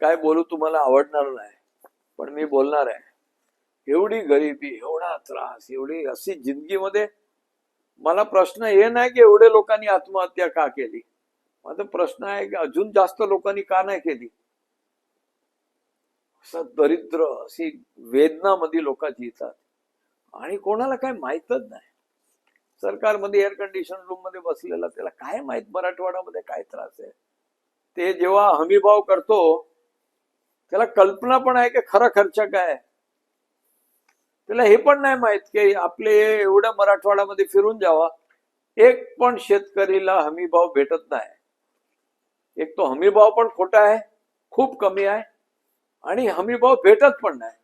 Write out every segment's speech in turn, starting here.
काय बोलू तुम्हाला आवडणार नाही. पण मी बोलणार आहे. एवढी गरिबी एवढा त्रास एवढी अशी जिंदगीमध्ये मला प्रश्न हे नाही की एवढे लोकांनी आत्महत्या का केली? माझा प्रश्न आहे की अजून जास्त लोकांनी का नाही केली? असं दरिद्र अशी वेदना मध्ये लोक जितात. आणि कोणाला काय माहीतच नाही. सरकारमध्ये एअर कंडिशन रूममध्ये बसलेला त्याला काय माहीत मराठवाड्यामध्ये काय त्रास आहे? ते जेव्हा हमीभाव करतो त्याला कल्पना पण आहे की खरा खर्च काय आहे. त्याला हे पण नाही माहीत की आपले एवढ्या मराठवाड्यामध्ये फिरून जावा एक पण शेतकरीला हमीभाव भेटत नाही एक तो हमीभाव पण खोटा आहे खूप कमी आहे आणि हमीभाव भेटत पण नाही.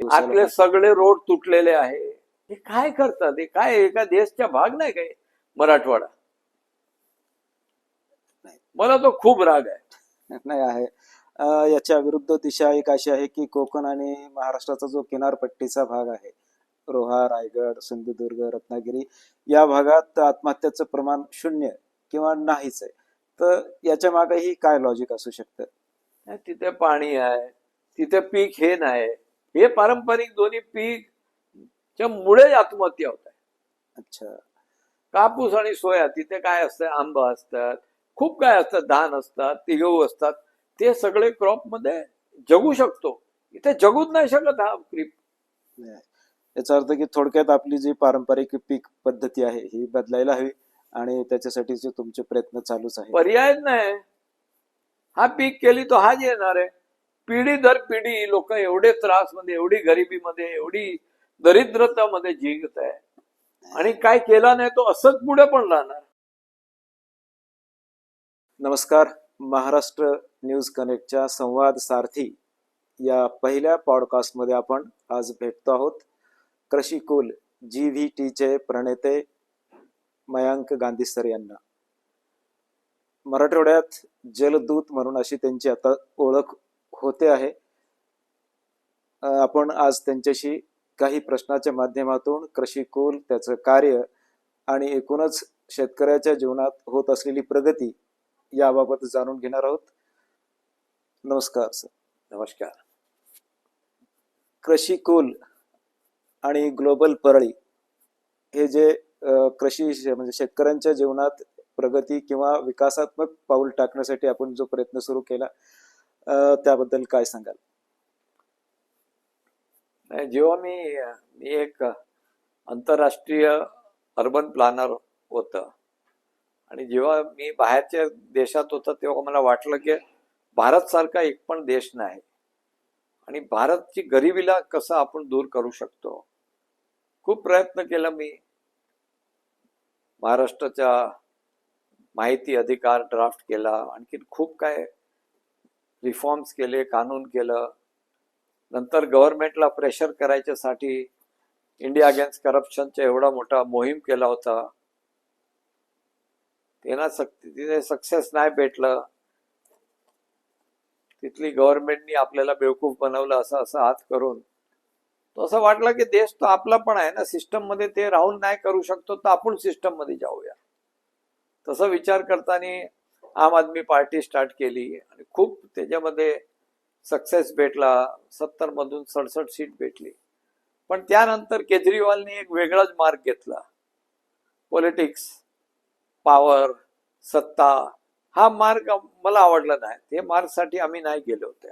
आपले सगळे रोड तुटलेले आहे हे काय करतात हे काय एका देशचा भाग नाही काय मराठवाडा. मला तो खूप राग आहे नाही आहे. याच्या विरुद्ध दिशा एक अशी आहे की कोकण आणि महाराष्ट्राचा जो किनारपट्टीचा भाग आहे रोहा रायगड सिंधुदुर्ग रत्नागिरी या भागात आत्महत्याचं प्रमाण शून्य किंवा नाहीच आहे. तर याच्या मागेही काय लॉजिक असू शकतं? तिथे पाणी आहे तिथे पीक हे नाही. हे पारंपरिक दोन्ही पीक च्या मुळे आत्महत्या होत आहे. अच्छा. कापूस आणि सोया तिथे काय असतं? आंबा असतात खूप काय असतात धान असतात ते गहू असतात ते सगळे क्रॉपमध्ये जगू शकतो. इथे जगूच नाही शकत हा क्रीप. याचा अर्थ की थोडक्यात आपली जी पारंपरिक पीक पद्धती आहे ही बदलायला हवी आणि त्याच्यासाठीचे तुमचे प्रयत्न चालूच आहे पर्यायच नाही. हा पीक केली तो हाच येणार आहे. पिढी दर पिढी लोक एवढे त्रासमध्ये एवढी गरिबीमध्ये एवढी दरिद्रतामध्ये जिंकत आहे. आणि काय केला नाही तो असंच पुढे पण राहणार. नमस्कार. महाराष्ट्र न्यूज कनेक्टच्या संवाद सारथी या पहिल्या पॉडकास्टमध्ये आपण आज भेटतो आहोत. कृषीकुल जी व्ही टीचे प्रणेते मयांक गांधीसर यांना. मराठवाड्यात जलदूत म्हणून अशी त्यांची आता ओळख होते आहे. आपण आज त्यांच्याशी काही प्रश्नाच्या माध्यमातून कृषीकुल त्याचं कार्य आणि एकूणच शेतकऱ्याच्या जीवनात होत असलेली प्रगती याबाबत जाणून घेणार आहोत. नमस्कार सर. नमस्कार. कृषी कुल आणि ग्लोबल परळी हे जे कृषी म्हणजे शेतकऱ्यांच्या जीवनात प्रगती किंवा विकासात्मक पाऊल टाकण्यासाठी आपण जो प्रयत्न सुरू केला त्याबद्दल काय सांगाल? जेव्हा मी मी एक आंतरराष्ट्रीय अर्बन प्लॅनर होतं आणि जेव्हा मी बाहेरच्या देशात होता तेव्हा मला वाटलं की भारत सारखा एक पण देश नाही. आणि भारतची गरिबीला कसं आपण दूर करू शकतो? खूप प्रयत्न केला मी. महाराष्ट्राच्या माहिती अधिकार ड्राफ्ट केला आणखी खूप काय रिफॉर्म्स केले कानून केलं. नंतर गव्हर्नमेंटला प्रेशर करायच्यासाठी इंडिया अगेन्स्ट करप्शनचा एवढा मोठा मोहीम केला होता. त्यांना सक तिथे सक्सेस नाही भेटलं. तिथली गव्हर्नमेंटनी आपल्याला बेवकूफ बनवलं असं असं हात करून. तो असं वाटलं की देश तो आपला पण आहे ना सिस्टममध्ये ते राहून नाही करू शकतो तर आपण सिस्टममध्ये जाऊया. तसं विचार करताना आम आदमी पार्टी स्टार्ट केली आणि खूप त्याच्यामध्ये सक्सेस भेटला. सत्तर मधून सडसठ सीट भेटली. पण त्यानंतर केजरीवालने एक वेगळाच मार्ग घेतला. पॉलिटिक्स पावर सत्ता हा मार्ग मला आवडला नाही. ते मार्गसाठी आम्ही नाही गेलो होते.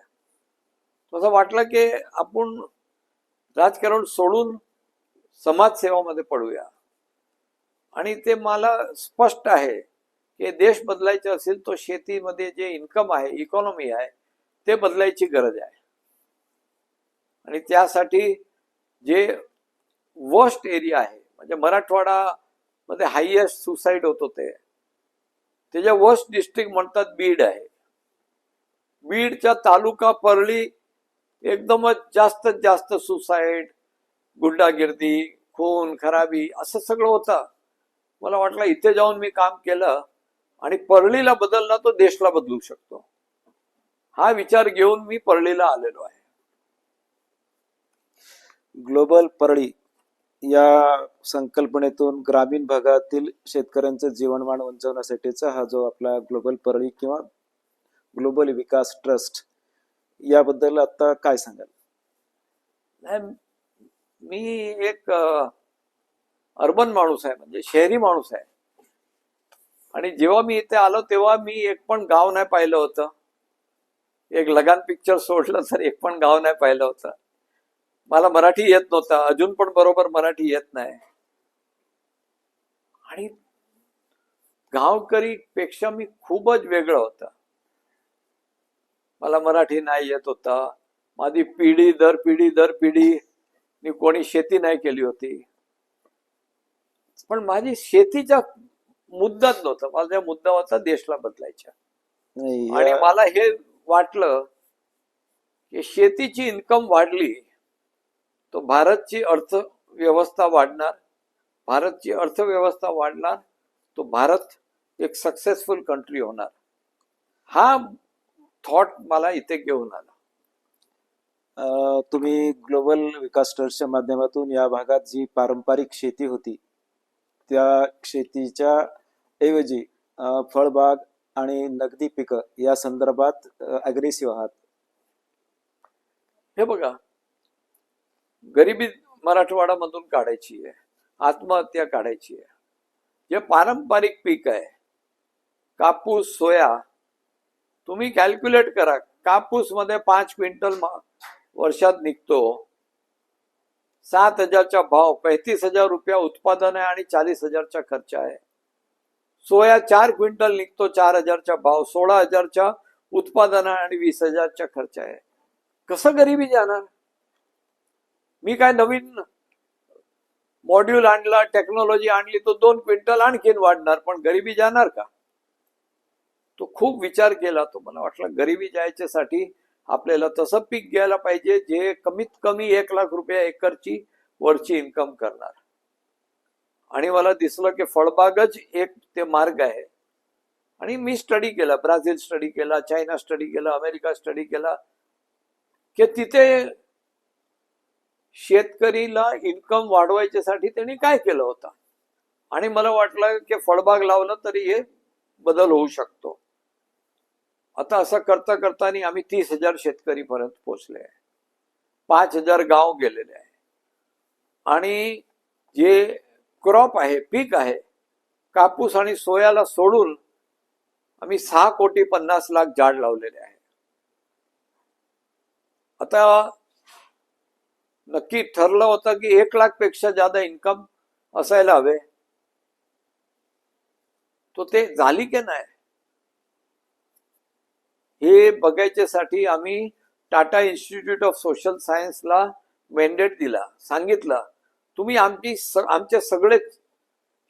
असं वाटलं की आपण राजकारण सोडून समाजसेवामध्ये पडूया. आणि ते मला स्पष्ट आहे की देश बदलायचे असेल तो शेतीमध्ये जे इन्कम आहे इकॉनॉमी आहे ते बदलायची गरज आहे. आणि त्यासाठी जे वर्स्ट एरिया आहे म्हणजे मराठवाडा मध्ये हायएस्ट सुसाईड होत होते. त्याच्या वर्स्ट डिस्ट्रिक्ट म्हणतात बीड आहे. बीडच्या तालुका परळी एकदमच जास्तीत जास्त सुसाईड गुंडागिर्दी खून खराबी असं सगळं होतं. मला वाटलं इथे जाऊन मी काम केलं आणि परळीला बदलला तो देशला बदलू शकतो. हा विचार घेऊन मी परळीला आलेलो आहे. ग्लोबल परळी. या संकल्पनेतून ग्रामीण भागातील शेतकऱ्यांचं जीवनमान उंचवण्यासाठीचा हा जो आपला ग्लोबल परळी किंवा ग्लोबल विकास ट्रस्ट याबद्दल आता काय सांगाल? नाही मी एक अर्बन माणूस आहे म्हणजे शहरी माणूस आहे. आणि जेव्हा मी इथे आलो तेव्हा मी एक पण गाव नाही पाहिलं होतं. एक लगान पिक्चर सोडलं तर एक पण गाव नाही पाहिलं होतं. मला मराठी येत नव्हतं. अजून पण बरोबर मराठी येत नाही. आणि गावकरी पेक्षा मी खूपच वेगळं होतं. मला मराठी नाही येत होता. माझी पिढी दर पिढी दर पिढी मी कोणी शेती नाही केली होती. पण माझी शेतीचा मुद्दाच नव्हता. माझा मुद्दा होता देशला बदलायचा. आणि मला हे वाटलं की शेतीची इन्कम वाढली. तो भारतची अर्थव्यवस्था वाढणार. भारतची अर्थव्यवस्था वाढणार तो भारत एक सक्सेसफुल कंट्री होणार. हा थॉट मला इथे घेऊन आला. तुम्ही ग्लोबल विकास ट्रस्टच्या माध्यमातून या भागात जी पारंपरिक शेती होती त्या शेतीच्या ऐवजी फळबाग आणि नगदी पिकं या संदर्भात अग्रेसिव्ह आहात. हे बघा गरिबी मराठवाडामधून काढायची आहे आत्महत्या काढायची आहे. जे पारंपरिक पीक आहे कापूस सोया तुम्ही कॅल्क्युलेट करा कापूसमध्ये पाच क्विंटल वर्षात निघतो. सात हजारचा भाव पैतीस हजार रुपया उत्पादन आहे आणि चाळीस हजारचा खर्च आहे. सोया चार क्विंटल निघतो चार हजारचा भाव सोळा हजारचा उत्पादन आहे आणि वीस हजारचा खर्च आहे. कसं गरिबी जाणार? मी काय नवीन मॉड्यूल आणला टेक्नॉलॉजी आणली तो दोन क्विंटल आणखीन वाढणार पण गरिबी जाणार का? तो खूप विचार केला तो. मला वाटलं गरिबी जायच्यासाठी आपल्याला तसं पीक घ्यायला पाहिजे जे कमीत कमी एक लाख रुपया एकरची वरची इन्कम करणार. आणि मला दिसलं की फळबागच एक ते मार्ग आहे. आणि मी स्टडी केला ब्राझील स्टडी केला चायना स्टडी केला अमेरिका स्टडी केला की तिथे शेतकरीला इन्कम वाढवायच्यासाठी त्यांनी काय केलं होतं? आणि मला वाटलं की फळबाग लावलं तरी हे बदल होऊ शकतो. आता असं करता करतानी आम्ही तीस हजार शेतकरी पर्यंत पोहोचले आहे. पाच हजार गाव गेलेले आहे. आणि जे क्रॉप आहे पीक आहे कापूस आणि सोयाला सोडून आम्ही सहा कोटी पन्नास लाख झाड लावलेले आहे. आता नक्की ठरलं होतं की एक लाखपेक्षा जादा इन्कम असायला हवे. तो ते झाली की नाही? हे बघायच्यासाठी आम्ही टाटा इन्स्टिट्यूट ऑफ सोशल सायन्सला मेंडेट दिला. सांगितलं तुम्ही आमची आमचे सगळे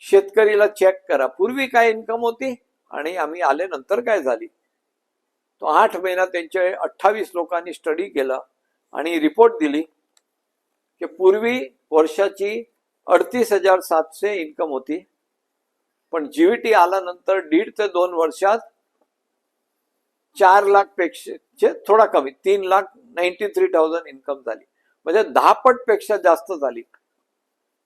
शेतकरीला चेक करा. पूर्वी काय इन्कम होती आणि आम्ही आले नंतर काय झाली? तो आठ महिना त्यांच्या अठ्ठावीस लोकांनी स्टडी केला आणि रिपोर्ट दिली. की पूर्वी वर्षाची अडतीस हजार सातशे इन्कम होती. पण जीवीटी आल्यानंतर दीड ते दोन वर्षात चार लाखपेक्षा थोडा कमी तीन lakh ninety three thousand income झाली. म्हणजे दहा पटपेक्षा जास्त झाली.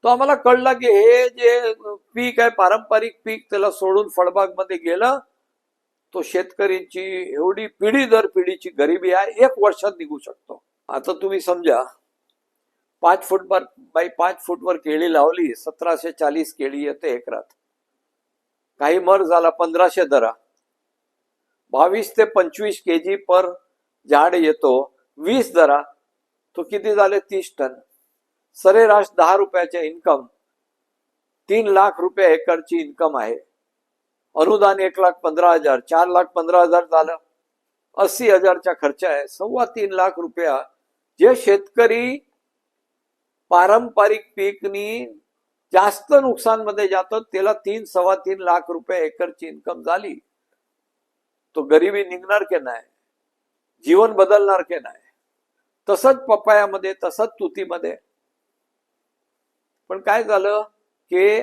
तो आम्हाला कळला की हे जे पीक आहे पारंपरिक पीक त्याला सोडून फळबागमध्ये गेलं तो शेतकऱ्यांची एवढी पिढी दर पिढीची गरिबी आहे एक वर्षात निघू शकतो. आता तुम्ही समजा पाच फूट बर बाय पाच फूटवर केळी लावली, सतराशे चाळीस केळी येते एकरात काही मर झाला, पंधराशे दरा. बावीस ते पंचवीस के जी पर झाड येतो, वीस दरा. तो किती झाले? तीस टन. सरेराश दहा रुपयाचे इन्कम तीन लाख रुपये एकरची इन्कम आहे. अनुदान एक लाख पंधरा हज़ार, चार लाख पंधरा हज़ार झालं. अस्सी हजारचा खर्च आहे. सव्वा तीन लाख रुपया. जे शेतकरी पारंपरिक पीकनी जास्त नुकसानमध्ये जातं. त्याला तीन सव्वा तीन लाख रुपये एकरची इन्कम झाली. तो गरिबी निघणार की नाही? जीवन बदलणार की नाही? तसंच पपायामध्ये तसंच तुतीमध्ये. पण काय झालं की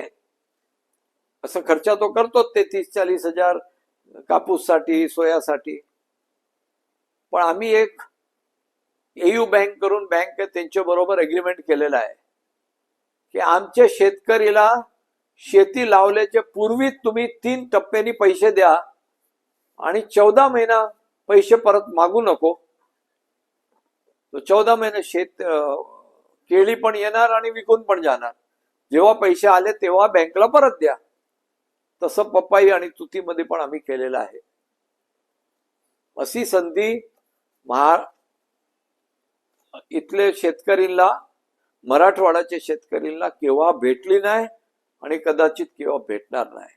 असं खर्च तो करतो ते तीस चाळीस हजार कापूससाठी सोयासाठी. पण आम्ही एक एयू बँक करून बँक त्यांच्या बरोबर अग्रीमेंट केलेला आहे. की आमच्या शेतकरीला शेती लावल्याच्या पूर्वी तुम्ही तीन टप्प्यांनी पैसे द्या आणि चौदा महिना पैसे परत मागू नको. चौदा महिने शेत केळी पण येणार आणि विकून पण जाणार. जेव्हा पैसे आले तेव्हा बँकला परत द्या. तसं पप्पाई आणि तुतीमध्ये पण आम्ही केलेलं आहे. अशी संधी महा इथले शेतकरींना मराठवाड्याच्या शेतकरींना केव्हा भेटली नाही आणि कदाचित केव्हा भेटणार नाही.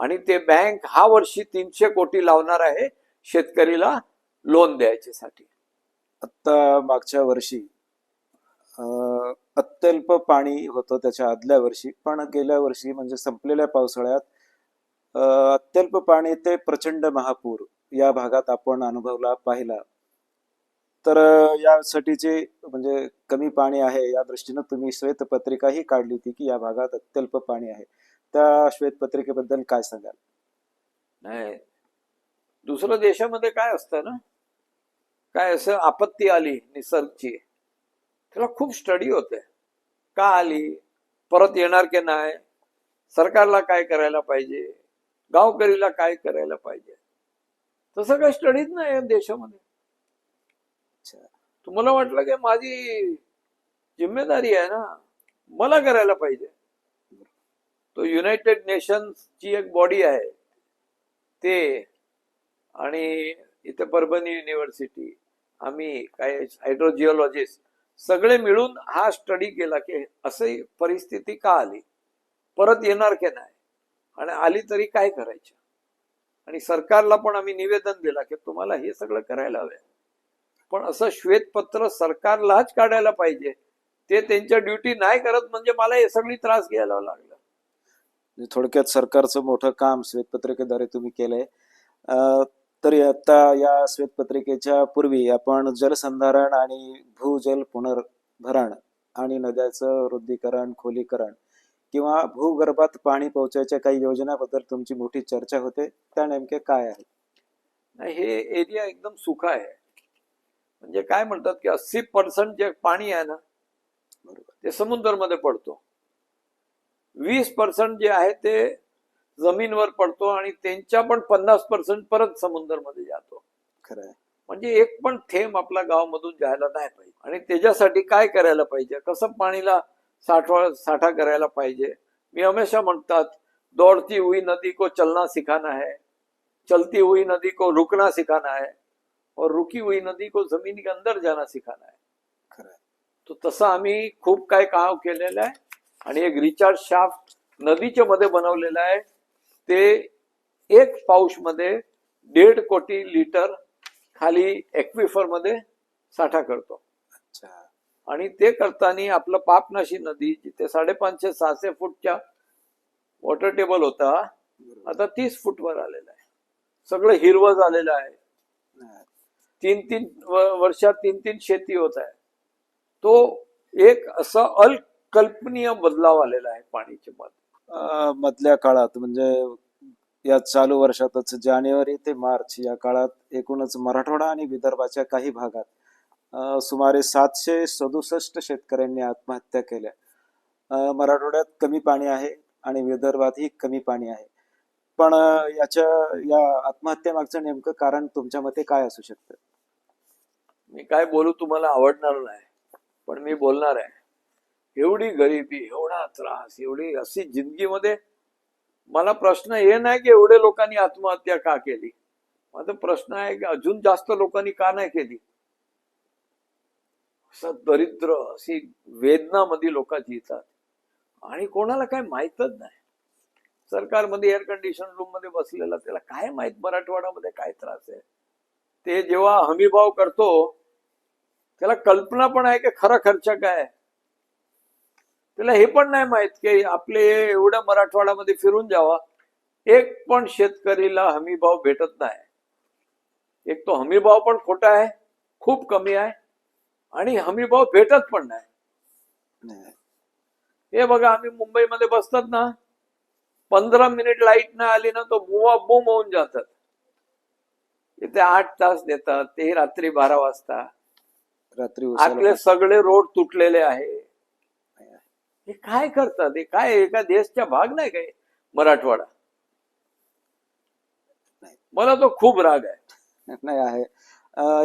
आणि ते बँक हा वर्षी तीनशे कोटी लावणार आहे शेतकरीला लोन द्यायच्यासाठी आता मागच्या वर्षी अत्यल्प पाणी होतं त्याच्या आदल्या वर्षी पण गेल्या वर्षी म्हणजे संपलेल्या पावसाळ्यात अत्यल्प पाणी ते प्रचंड महापूर या भागात आपण अनुभवला पाहिला. तर यासाठीचे म्हणजे कमी पाणी आहे या दृष्टीनं तुम्ही श्वेतपत्रिकाही काढली होती की या भागात अत्यल्प पाणी आहे. त्या श्वेतपत्रिकेबद्दल काय सांगाल? नाही. दुसरं देशामध्ये काय असतं ना? काय असं आपत्ती आली निसर्गची. त्याला खूप स्टडी होते. का आली? परत येणार की नाही? सरकारला काय करायला पाहिजे? गावकरीला काय करायला पाहिजे? तसं काही स्टडीच नाही या देशामध्ये. तुम्हाला वाटलं की माझी जिम्मेदारी आहे ना? मला करायला पाहिजे. तो युनायटेड नेशन्सची एक बॉडी आहे. ते आणि इथे परभणी युनिव्हर्सिटी आम्ही काय हायड्रोजिओलॉजिस्ट सगळे मिळून हा स्टडी केला की असं परिस्थिती का आली? परत येणार की नाही? आणि आली तरी काय करायचं? आणि सरकारला पण आम्ही निवेदन दिला की तुम्हाला हे सगळं करायला हवं पण असं श्वेतपत्र सरकारलाच काढायला पाहिजे. ते त्यांच्या ड्युटी नाही करत म्हणजे मला हे सगळी त्रास घ्यायला लागला. म्हणजे थोडक्यात सरकारचं मोठं काम श्वेतपत्रिकेद्वारे तुम्ही केलंय. तरी आता या श्वेतपत्रिकेच्या पूर्वी आपण जलसंधारण आणि भूजल पुनर्भरण आणि नद्याचं वृद्धीकरण खोलीकरण किंवा भूगर्भात पाणी पोहोचायच्या काही योजनाबद्दल तुमची मोठी चर्चा होते. त्या नेमक्या काय नाही हे एरिया एकदम सुखा आहे. म्हणजे काय म्हणतात की अस्सी पर्सेंट जे पाणी आहे ना बरोबर ते समुद्रमध्ये पडतो. वीस पर्सेंट जे आहे ते जमीनवर पडतो आणि त्यांच्या पण पन्नास पर्सेंट परत समुद्रमध्ये जातो. खरं आहे. म्हणजे एक पण थेंब आपल्या गावामधून जायला नाही पाहिजे. आणि त्याच्यासाठी काय करायला पाहिजे? कसं पाणीला साठवा साठा करायला पाहिजे? मी हमेशा म्हणतात दौड़ती हुई नदी को चलना सिखाना है चलती हुई नदी को रुकना सिखाना है. और रुकी हुई नदी को जमीन के अंदर जाना सिखाना है। आहे तो तसं आम्ही खूप काय काम केलेलं आहे आणि एक रिचार्ज शाफ्ट नदीच्या मध्ये बनवलेलं आहे. ते एक पाऊसमध्ये दीड कोटी लिटर खाली एक्विफरमध्ये साठा करतो. अच्छा. आणि ते करताना आपलं पापनाशी नदी जिथे साडेपाचशे सहाशे फूटच्या वॉटर टेबल होता आता तीस फूटवर आलेला आहे. सगळं हिरवं झालेलं आहे. तीन तीन व- वर्षात तीन तीन शेती होत आहे. तो एक असा अल्कल्पनीय बदलाव आलेला आहे पाण्याच्या मध्ये. मधल्या काळात म्हणजे या चालू वर्षातच जानेवारी ते मार्च या काळात एकूणच मराठवाडा आणि विदर्भाच्या काही भागात सुमारे सातशे सदुसष्ट शेतकऱ्यांनी आत्महत्या केल्या. मराठवाड्यात कमी पाणी आहे आणि विदर्भातही कमी पाणी आहे. पण याच्या या आत्महत्या मागचं नेमकं कारण तुमच्या मते काय असू शकतं? मी काय बोलू तुम्हाला आवडणार नाही पण मी बोलणार आहे. एवढी गरिबी एवढा त्रास एवढी अशी जिंदगीमध्ये मला प्रश्न हे नाही की एवढे लोकांनी आत्महत्या का केली. माझा प्रश्न आहे की अजून जास्त लोकांनी का नाही केली? असं दरिद्र अशी वेदना मध्ये लोक येतात आणि कोणाला काय माहीतच नाही. सरकारमध्ये एअर कंडिशन रूममध्ये बसलेला त्याला काय माहीत मराठवाड्यामध्ये काय त्रास आहे? ते जेव्हा हमीभाव करतो त्याला कल्पना पण आहे की खरा खर्च काय त्याला हे पण नाही माहीत की आपले एवढ्या मराठवाड्यामध्ये फिरून जावा. एक पण शेतकरीला हमीभाव भेटत नाही. एक तो हमीभाव पण खोटा आहे खूप कमी आहे आणि हमीभाव भेटत पण नाही. नाही. हे बघा आम्ही मुंबईमध्ये बसतात ना पंधरा मिनिट लाइट नाही आली ना तो बुवा बुम होऊन जातात. इथे आठ तास देतात ते रात्री बारा वाजता. रात्री आपले सगळे रोड तुटलेले आहे. हे काय करतात? हे काय एका देशचा भाग नाही काय मराठवाडा. मला तो खूप राग आहे. नाही आहे.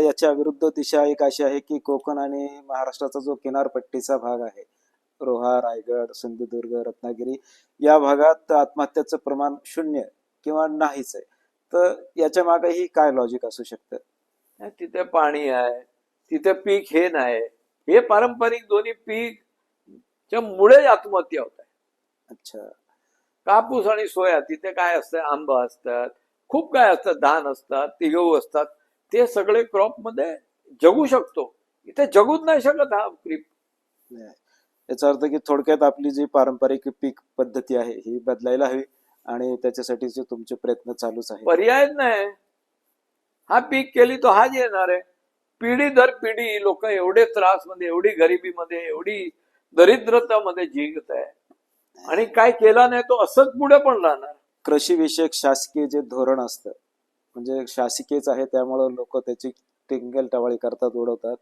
याच्या विरुद्ध दिशा एक अशी आहे की कोकण आणि महाराष्ट्राचा जो किनारपट्टीचा भाग आहे रोहा रायगड सिंधुदुर्ग रत्नागिरी या भागात आत्महत्याचं प्रमाण शून्य किंवा नाहीच आहे. तर याच्या मागेही काय लॉजिक असू शकतं? तिथे पाणी आहे. तिथे पीक हे नाही. हे पारंपरिक दोन्ही पीक च्या मुळे आत्महत्या होत आहे. अच्छा. कापूस आणि सोया तिथे काय असतं? आंबा असतात खूप काय असतात धान असतात ते गहू असतात. ते सगळे क्रॉपमध्ये जगू शकतो. इथे जगूच नाही शकत हा क्रीप. याचा अर्थ की थोडक्यात आपली जी पारंपरिक पीक पद्धती आहे ही बदलायला हवी आणि त्याच्यासाठीचे तुमचे प्रयत्न चालूच आहेत. पर्यायच नाही. हा पीक केली तो हाच येणार आहे. पिढी दर पिढी लोक एवढे त्रासमध्ये एवढी गरिबीमध्ये एवढी दरिद्रतामध्ये जिंकत आहे. आणि काय केला नाही तो असंच पुढे पण राहणार. कृषी विषयक शासकीय जे धोरण असतं म्हणजे शासकीयच आहे त्यामुळं लोक त्याची टिंगल टवाळी करतात उडवतात.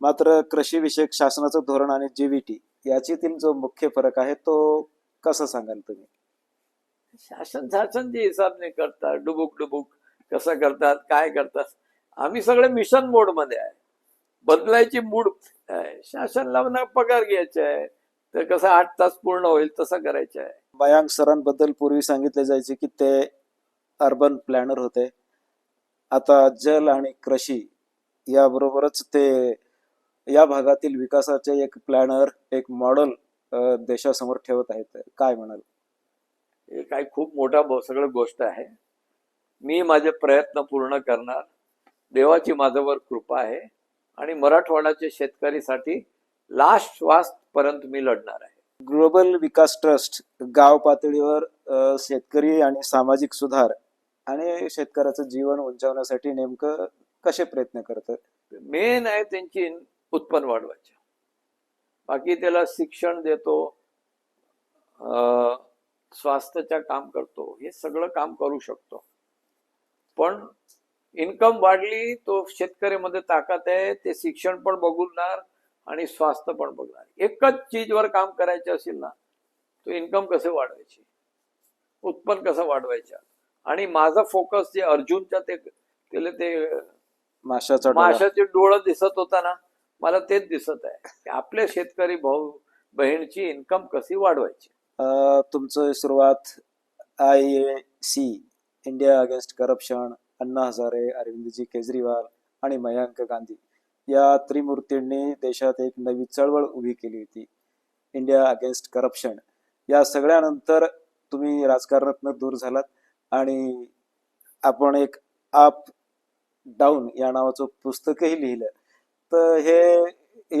मात्र कृषी विषयक शासनाचं धोरण आणि जीव्हीटी याच्यातील जो मुख्य फरक आहे तो कसा सांगाल तुम्ही? शासन शासनचे हिसाबने करतात डुबुक डुबुक. कसं करतात? काय करतात? आम्ही सगळे मिशन मोडमध्ये आहे. बदलायची मूड आहे. शासनला ना पगार घ्यायचा आहे. तर कसं आठ तास पूर्ण होईल तसं करायचं आहे. मयांक सरांबद्दल पूर्वी सांगितले जायचे की ते अर्बन प्लॅनर होते. आता जल आणि कृषी याबरोबरच ते या भागातील विकासाचे एक प्लॅनर एक मॉडेल देशासमोर ठेवत आहेत. काय म्हणाल? हे काही खूप मोठा सगळं गोष्ट आहे. मी माझे प्रयत्न पूर्ण करणार. देवाची माझ्यावर कृपा आहे आणि मराठवाड्याच्या शेतकरीसाठी लास्ट श्वास पर्यंत मी लढणार आहे. ग्लोबल विकास ट्रस्ट गाव पातळीवर शेतकरी आणि सामाजिक सुधार आणि शेतकऱ्याचं जीवन उंचावण्यासाठी नेमकं कसे प्रयत्न करतं मेन आहे त्यांची उत्पन्न वाढवायचे. बाकी त्याला शिक्षण देतो अं, स्वास्थ्याच्या काम करतो हे सगळं काम करू शकतो. पण इन्कम वाढली तो शेतकऱ्यामध्ये ताकद आहे ते शिक्षण पण बघणार आणि स्वास्थ्य पण बघणार. एकच चीजवर काम करायचे असेल ना तो इन्कम कसे वाढवायचे? उत्पन्न कसं वाढवायचं? आणि माझा फोकस जे अर्जुनच्या ते त्याला ते माशाचा. माशाचे डोळं दिसत होता ना मला तेच दिसत आहे. की आपल्या शेतकरी भाऊ बहीणची इन्कम कशी वाढवायची? तुमचं सुरुवात I A C India against corruption Anna Hazare Arvindji Kejriwal आणि मयांक गांधी या त्रिमूर्तींनी देशात एक नवी चळवळ उभी केली होती. India against corruption. या सगळ्यानंतर तुम्ही राजकारणातनं दूर झालात आणि आपण एक अप डाऊन या नावाचं पुस्तकही लिहिलं. तर हे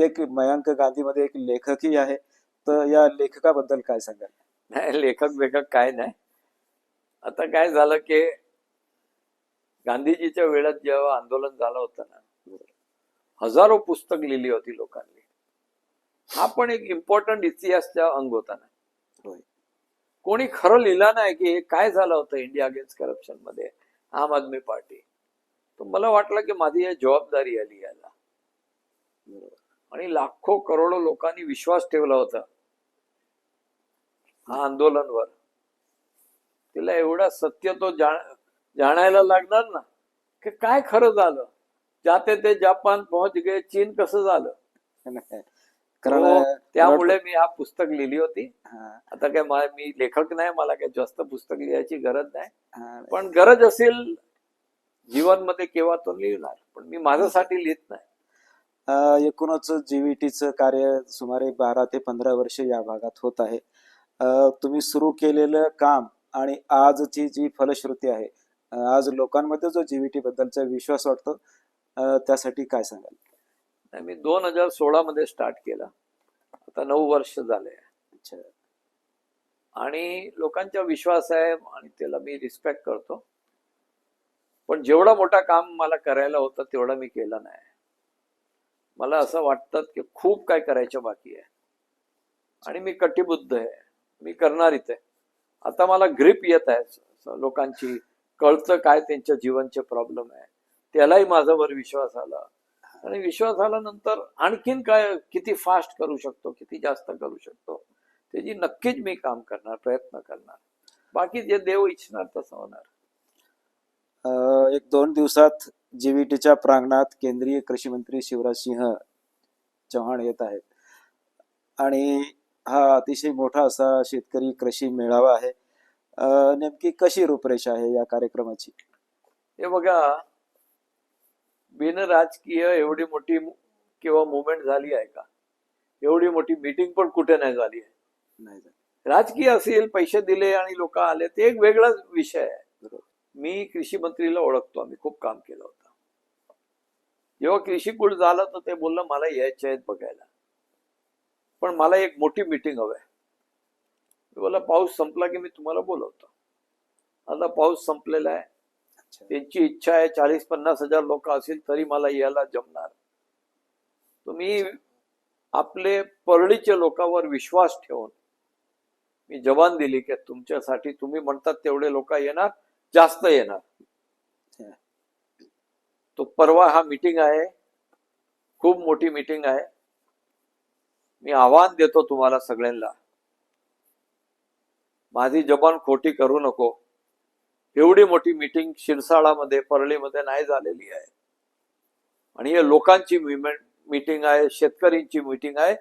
एक मयांक गांधीमध्ये एक लेखकही आहे. तर या लेखकाबद्दल काय सांगाल? नाही लेखक बेखक काय नाही. आता काय झालं की गांधीजीच्या वेळात जेव्हा आंदोलन झालं होतं ना हजारो पुस्तक लिहिली होती लोकांनी. हा पण एक इम्पॉर्टंट इतिहासचा अंग होता ना. कोणी खरं लिहिलं नाही की काय झालं होतं इंडिया अगेन्स्ट करप्शनमध्ये आम आदमी पार्टी. तर मला वाटलं की माझी ही जबाबदारी आली याला आणि लाखो करोडो लोकांनी विश्वास ठेवला होता. हा आंदोलनवर. तिला एवढा सत्य तो जाण- जाणायला लागणार ना? की काय खरं झालं? जाते ते जपान पोहोच गे चीन कसं झालं? कारण हो, त्यामुळे मी हा पुस्तक लिहिली होती. आता काय मा- लेखक नाही मला काही जास्त पुस्तक लिहायची गरज नाही. पण गरज असेल जीवनमध्ये केव्हा तो लिहिणार? पण मी माझ्यासाठी लिहित नाही. एकूणच जीव्हीटीचं कार्य सुमारे बारा ते पंधरा वर्ष या भागात होत आहे. तुम्ही सुरू केलेलं काम आणि आजची जी फलश्रुती आहे आज लोकांमध्ये जो जीव्हीटी बद्दलचा विश्वास वाटतो त्यासाठी काय सांगाल? मी दोन हजार सोळा मध्ये स्टार्ट केला. आता नऊ वर्ष झाले. अच्छा. आणि लोकांचा विश्वास आहे आणि त्याला मी रिस्पेक्ट करतो. पण जेवढा मोठा काम मला करायला होतं तेवढा मी केला नाही. मला असं वाटतं की खूप काय करायचं बाकी आहे. आणि मी कटिबुद्ध आहे. मी करणार इथे. आता मला ग्रीप येत आहे लोकांची कळतं काय त्यांच्या जीवनचे प्रॉब्लेम आहे. त्यालाही माझ्यावर विश्वास आला. आणि विश्वास आल्यानंतर आणखीन काय किती फास्ट करू शकतो किती जास्त करू शकतो त्याची नक्कीच मी काम करणार प्रयत्न करणार. बाकी जे देव इच्छणार तसं होणार. एक दोन दिवसात जीव्हीटीच्या प्रांगणात केंद्रीय कृषी मंत्री शिवराज सिंह चव्हाण येत आहेत. आणि हा अतिशय मोठा असा शेतकरी कृषी मेळावा आहे. नेमकी कशी रूपरेषा आहे या कार्यक्रमाची? हे बघा बिन राजकीय एवढी मोठी किंवा मुवमेंट झाली आहे का? एवढी मोठी मीटिंग पण कुठे नाही झाली आहे. नाही. राजकीय असेल पैसे दिले आणि लोक आले ते एक वेगळाच विषय आहे. मी कृषी मंत्रीला ओळखतो आम्ही खूप काम केलं होतं. जेव्हा कृषी कुळ झालं तर ते बोललं मला यायचे आहेत बघायला. पण मला एक मोठी मीटिंग हवंय मी बोला पाऊस संपला की मी तुम्हाला बोलवतो. आता पाऊस संपलेला आहे. त्यांची इच्छा आहे चाळीस पन्नास हजार लोक असतील तरी मला यायला जमणार. तुम्ही आपले परळीच्या लोकांवर विश्वास ठेवून मी जबान दिली की तुमच्यासाठी तुम्ही म्हणतात तेवढे लोक येणार जास्त येणार. तो परवा हा मीटिंग आहे. खूप मोठी मीटिंग आहे. मी आव्हान देतो तुम्हाला सगळ्यांना. माझी जबान खोटी करू नको. एवढी मोठी मीटिंग शिरसाळामध्ये परळीमध्ये नाही झालेली आहे. आणि हे लोकांची मीटिंग आहे शेतकरींची मीटिंग आहे.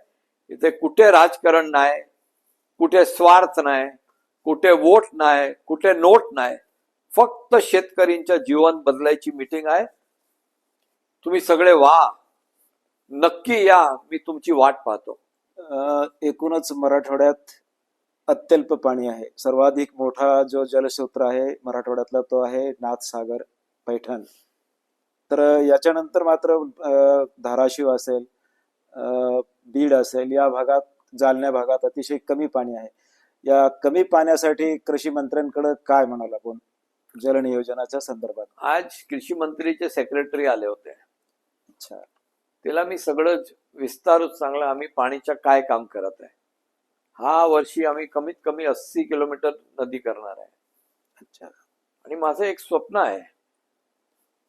इथे कुठे राजकारण नाही कुठे स्वार्थ नाही कुठे वोट नाही कुठे नोट नाही. फक्त शेतकरींच्या जीवन बदलायची मीटिंग आहे. तुम्ही सगळे वा नक्की या मी तुमची वाट पाहतो. अं, एकूणच मराठवाड्यात अत्यल्प पाणी आहे. सर्वाधिक मोठा जो जलस्रोत आहे मराठवाड्यातला तो आहे नाथसागर पैठण. तर याच्यानंतर मात्र धाराशिव असेल बीड असेल या भागात जालन्या भागात अतिशय कमी पाणी आहे. या कमी पाण्यासाठी कृषी मंत्र्यांकडे काय म्हणाल आपण? जलनियोजनाच्या संदर्भात. आज कृषी मंत्रीचे सेक्रेटरी आले होते. अच्छा. तिला मी सगळं विस्तार सांगलं आम्ही पाणीच्या काय काम करत आहे. हा वर्षी आम्ही कमीत कमी अस्सी किलोमीटर नदी करणार आहे. अच्छा. आणि माझं एक स्वप्न आहे.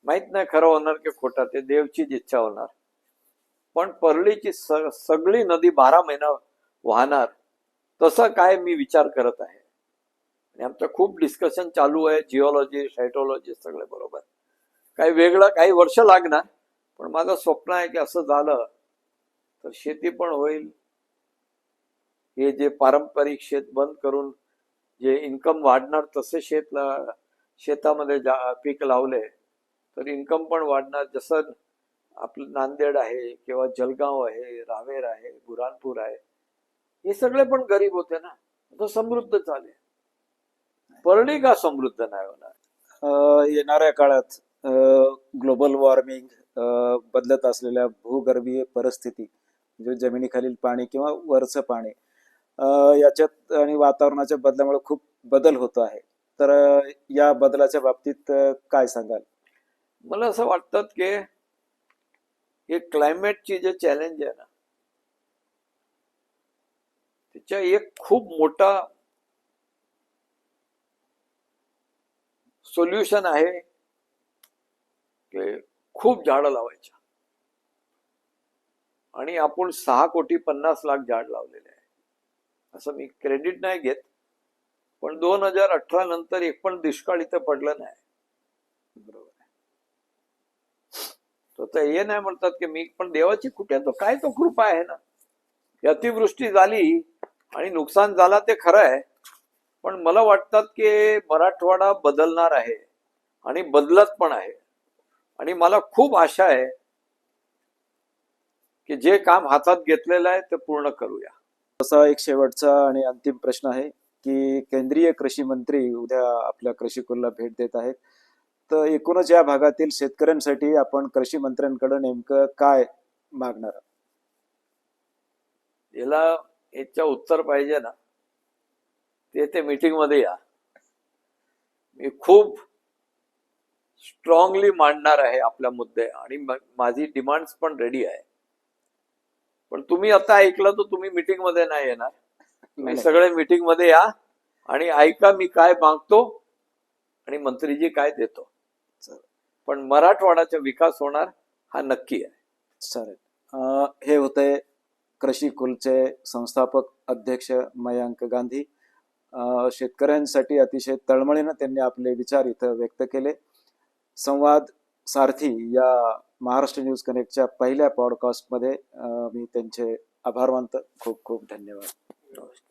माहीत नाही खरं होणार की खोटं ते देवचीच इच्छा होणार. पण परळीची सगळी नदी बारा महिना वाहणार तसं काय मी विचार करत आहे. आणि आमचं खूप डिस्कशन चालू आहे जिओलॉजी सायटोलॉजी सगळे बरोबर. काही वेगळं काही वर्ष लागणार पण माझं स्वप्न आहे की असं झालं तर शेती पण होईल हे जे पारंपरिक शेत बंद करून जे इन्कम वाढणार तसे शेत शेतामध्ये जा पीक लावले तर इन्कम पण वाढणार. जसं आपलं नांदेड आहे किंवा जलगाव आहे रावेर आहे बुरानपूर आहे हे सगळे पण गरीब होते ना. तो समृद्ध झाले. परळी का समृद्ध नाही होणार? येणाऱ्या काळात ग्लोबल वॉर्मिंग बदलत असलेल्या भूगर्भीय परिस्थिती म्हणजे जमिनीखालील पाणी किंवा वरचं पाणी याच्यात आणि वातावरणाच्या बदलामुळे खूप बदल होतो आहे. तर या बदलाच्या बाबतीत काय सांगाल? मला असं वाटतं की हे क्लायमेटची जे चॅलेंज आहे ना त्याच्या एक खूप मोठा सोल्युशन आहे की खूप झाडं लावायच्या. आणि आपण सहा कोटी पन्नास लाख झाड लावलेले आहे असं मी क्रेडिट नाही घेत पण दोन हजार अठरा नंतर एक पण दुष्काळ इथं पडलं नाही. बरोबर तो तर हे नाही म्हणतात की मी पण देवाची कुठे तो काय तो कृपा आहे ना? अतिवृष्टी झाली आणि नुकसान झाला ते खरं आहे. पण मला वाटतात की मराठवाडा बदलणार आहे आणि बदलत पण आहे. आणि मला खूप आशा आहे की जे काम हातात घेतलेलं आहे ते पूर्ण करूया. तसा एक शेवटचा आणि अंतिम प्रश्न आहे की केंद्रीय कृषी मंत्री उद्या आपल्या कृषी कुलला भेट देत आहेत. तर एकूणच या भागातील शेतकऱ्यांसाठी आपण कृषी मंत्र्यांकडे नेमकं काय मागणार? याला याच्या उत्तर पाहिजे ना. ते ते मीटिंगमध्ये या. मी खूप स्ट्रॉंगली मांडणार आहे आपला मुद्दे आणि माझी डिमांड्स पण रेडी आहे. पण तुम्ही आता ऐकलं तर तुम्ही मीटिंगमध्ये नाही येणार. तुम्ही. सगळे मीटिंगमध्ये या आणि ऐका मी काय मागतो आणि मंत्रीजी काय देतो. पण मराठवाडाचा विकास होणार हा नक्की आहे. चालेल. हे होते कृषी कुलचे संस्थापक अध्यक्ष मयांक गांधी. शेतकऱ्यांसाठी अतिशय तळमळीनं त्यांनी आपले विचार इथं व्यक्त केले. संवाद सारथी या महाराष्ट्र न्यूज कनेक्टच्या पहिल्या पॉडकास्टमध्ये मी त्यांचे आभार मानतो खूप खूप धन्यवाद. नमस्कार.